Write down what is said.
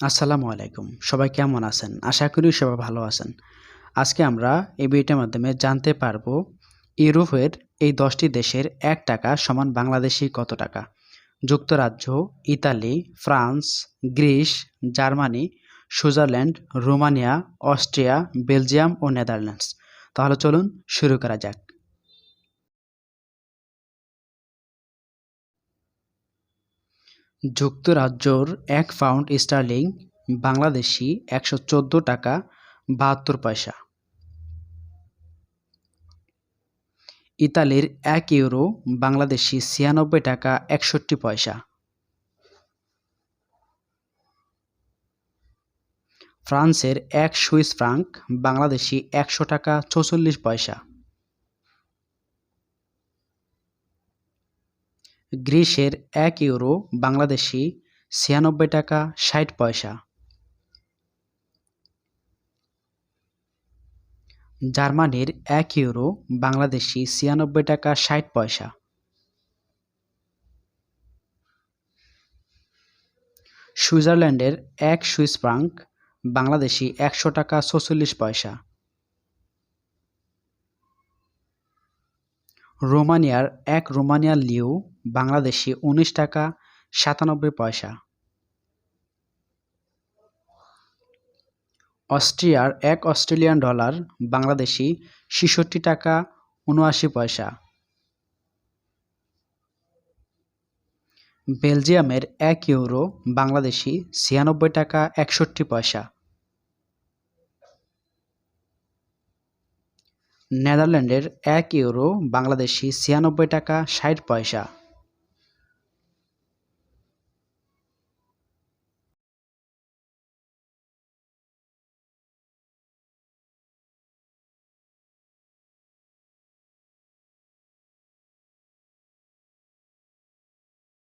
আসসালামু আলাইকুম। সবাই কেমন আছেন? আশা করি সবাই ভালো আছেন। আজকে আমরা এই ভিডিওর মাধ্যমে জানতে পারব ইউরোপের এই দশটি দেশের এক টাকা সমান বাংলাদেশি কত টাকা? যুক্তরাজ্য, Italy, France, Greece, Germany, Switzerland, Romania, Austria, Belgium ও নেদারল্যান্ডস। তাহলে চলুন শুরু করা যাক। যুক্তরাজ্যর এক পাউন্ড স্টার্লিং বাংলাদেশি একশো চোদ্দ টাকা, বাহাত্তর পয়সা। ইতালির এক ইউরো, বাংলাদেশি ছিয়ানব্বই টাকা, একষট্টি পয়সা। ফ্রান্সের এক সুইস ফ্রাঙ্ক, বাংলাদেশি একশো টাকা, চৌচল্লিশ পয়সা। গ্রিসের এক ইউরো বাংলাদেশি ছিয়ানব্বই টাকা ষাট পয়সা। জার্মানির এক ইউরো বাংলাদেশি ছিয়ানব্বই টাকা ষাট পয়সা। সুইজারল্যান্ডের এক সুইস ফ্রাঙ্ক বাংলাদেশি একশো টাকা ছচল্লিশ পয়সা। রোমানিয়ার এক রোমানিয়ার লিউ বাংলাদেশি উনিশ টাকা সাতানব্বই পয়সা। অস্ট্রিয়ার এক অস্ট্রেলিয়ান ডলার বাংলাদেশি ছেষট্টি টাকা উনআশি পয়সা। বেলজিয়ামের এক ইউরো বাংলাদেশি ছিয়ানব্বই টাকা একষট্টি পয়সা। নেদারল্যান্ডের এক ইউরো বাংলাদেশি ছিয়ানব্বই টাকা ষাট পয়সা।